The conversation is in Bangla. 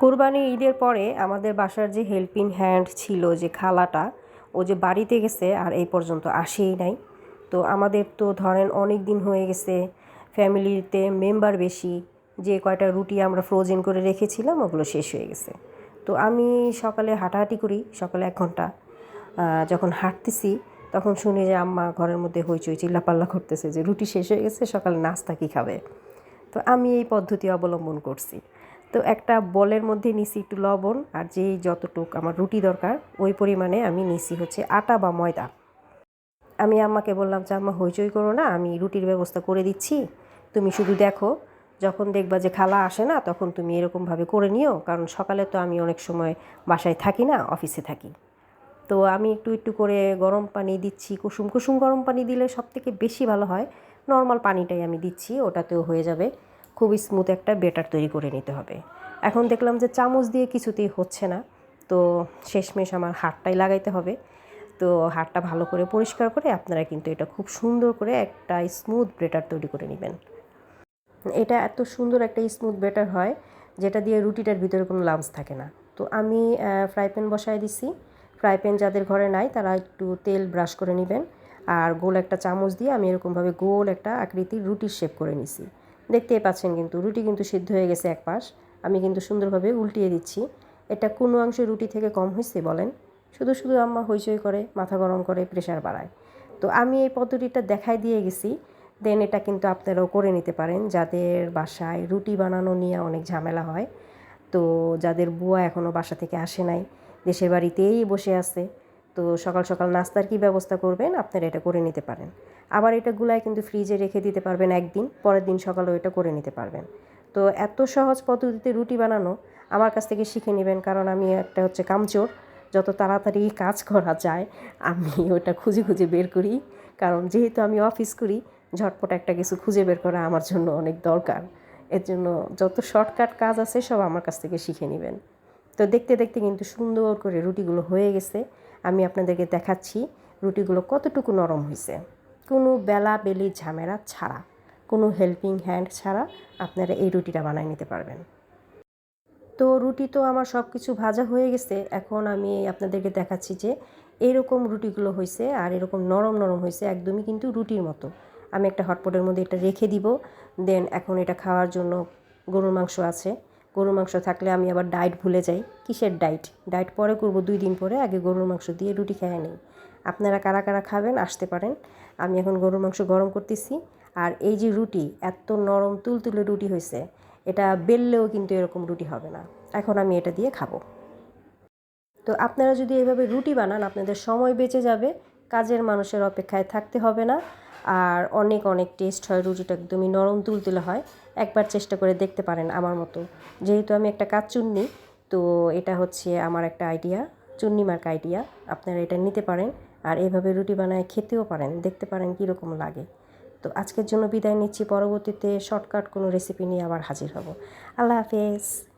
কোরবানি ঈদের পরে আমাদের বাসার যে হেল্পিং হ্যান্ড ছিল, যে খালাটা, ও যে বাড়িতে গেছে আর এই পর্যন্ত আসেই নাই। তো আমাদের তো ধরেন অনেক দিন হয়ে গেছে, ফ্যামিলিতে মেম্বার বেশি, যে কয়টা রুটি আমরা ফ্রোজেন করে রেখেছিলাম, ওগুলো শেষ হয়ে গেছে। তো আমি সকালে হাঁটাহাঁটি করি, সকালে এক ঘণ্টা। যখন হাঁটতেছি, তখন শুনি যে আম্মা ঘরের মধ্যে হইচই চিল্লাপাল্লা করতেছে যে রুটি শেষ হয়ে গেছে, সকালে নাস্তা কী খাবে? তো আমি এই পদ্ধতি অবলম্বন করছি। তো একটা বলের মধ্যে নিছি একটু লবণ আর যেই যতটুক আমার রুটি দরকার, ওই পরিমাণে আমি নিছি হচ্ছে আটা বা ময়দা। আমি আম্মাকে বললাম যে, আম্মা, হইচই করো না, আমি রুটির ব্যবস্থা করে দিচ্ছি। তুমি শুধু দেখো, যখন দেখবা যে খালা আসে না, তখন তুমি এরকমভাবে করে নিও, কারণ সকালে তো আমি অনেক সময় বাসায় থাকি না, অফিসে থাকি। তো আমি একটু একটু করে গরম পানি দিচ্ছি, কুসুম কুসুম গরম পানি দিলে সব থেকে বেশি ভালো হয়। নর্মাল পানিটাই আমি দিচ্ছি, ওটাতেও হয়ে যাবে। খুব স্মুথ একটা বেটার তৈরি করে নিতে হবে। এখন দেখলাম যে চামচ দিয়ে কিছুতেই হচ্ছে না, তো শেষমেশ আমার হাতটাই লাগাইতে হবে। তো হাতটা ভালো করে পরিষ্কার করে আপনারা কিন্তু এটা খুব সুন্দর করে একটা স্মুথ বেটার তৈরি করে নেবেন। এটা এত সুন্দর একটা স্মুথ বেটার হয়, যেটা দিয়ে রুটিটার ভিতরে কোনো লামস থাকে না। তো আমি ফ্রাই প্যান বসায় দিছি। ফ্রাই প্যান যাদের ঘরে নাই, তারা একটু তেল ব্রাশ করে নেবেন। আর গোল একটা চামচ দিয়ে আমি এরকমভাবে গোল একটা আকৃতির রুটির শেপ করে নিছি। দেখতেই পাচ্ছেন কিন্তু, রুটি কিন্তু সিদ্ধ হয়ে গেছে এক পাশ। আমি কিন্তু সুন্দরভাবে উল্টিয়ে দিচ্ছি। এটা কোনো অংশে রুটি থেকে কম হয়েছে বলেন? শুধু শুধু আম্মা হইচই করে, মাথা গরম করে, প্রেশার বাড়ায়। তো আমি এই পদ্ধতিটা দেখাই দিয়ে গেছি। দেন এটা কিন্তু আপনারাও করে নিতে পারেন। যাদের বাসায় রুটি বানানো নিয়ে অনেক ঝামেলা হয়, তো যাদের বুয়া এখনও বাসা থেকে আসে নাই, দেশের বাড়িতেই বসে আছে। তো সকাল সকাল নাস্তার কি ব্যবস্থা করবেন? আপনারা এটা করে নিতে পারেন। আবার এটা গুলায় কিন্তু ফ্রিজে রেখে দিতে পারবেন একদিন, পরের দিন সকালেও এটা করে নিতে পারবেন। তো এত সহজ পদ্ধতিতে রুটি বানানো আমার কাছ থেকে শিখে নেবেন, কারণ আমি একটা হচ্ছে কামচোর। যত তাড়াতাড়ি কাজ করা যায়, আমি ওটা খুঁজে খুঁজে বের করি। কারণ যেহেতু আমি অফিস করি, ঝটপট একটা কিছু খুঁজে বের করা আমার জন্য অনেক দরকার। এর জন্য যত শর্টকাট কাজ আছে, সব আমার কাছ থেকে শিখে নেবেন। তো দেখতে দেখতে কিন্তু সুন্দর করে রুটিগুলো হয়ে গেছে। আমি আপনাদেরকে দেখাচ্ছি রুটিগুলো কতটুকু নরম হয়েছে। কোনো বেলা বেলি ঝামেলা ছাড়া, কোনো হেল্পিং হ্যান্ড ছাড়া আপনারা এই রুটিটা বানিয়ে নিতে পারবেন। তো রুটি তো আমার সব কিছু ভাজা হয়ে গেছে। এখন আমি আপনাদেরকে দেখাচ্ছি যে এরকম রুটিগুলো হয়েছে আর এরকম নরম নরম হয়েছে, একদমই কিন্তু রুটির মতো। আমি একটা হটপটের মধ্যে এটা রেখে দিব। দেন এখন এটা খাওয়ার জন্য গরুর মাংস আছে। গরুর মাংস থাকলে আমি আবার ডায়েট ভুলে যাই। কিসের ডায়েট ডায়েট পরে করব দুই দিন পরে, আগে গরুর মাংস দিয়ে রুটি খেয়ে নিই। আপনারা কারা কারা খাবেন আসতে পারেন। আমি এখন গরুর মাংস গরম করতেছি। আর এই যে রুটি, এত নরম তুলতুলে রুটি হয়েছে এটা বেললেও কিন্তু এরকম রুটি হবে না। এখন আমি এটা দিয়ে খাব। তো আপনারা যদি এভাবে রুটি বানান, আপনাদের সময় বেঁচে যাবে, কাজের মানুষের অপেক্ষায় থাকতে হবে না। আর অনেক অনেক টেস্ট হয়, রুটিটা একদমই নরম তুলতুলে হয়। একবার চেষ্টা করে দেখতে পারেন আমার মতো। যেহেতু আমি একটা কাজ চুন্নি, তো এটা হচ্ছে আমার একটা আইডিয়া চুন্নি মার্ক আইডিয়া আপনারা এটা নিতে পারেন আর এভাবে রুটি বানায় খেতেও পারেন, দেখতে পারেন কীরকম লাগে। তো আজকের জন্য বিদায় নিচ্ছি, পরবর্তীতে শর্টকাট কোনো রেসিপি নিয়ে আবার হাজির হব। আল্লাহ হাফেজ।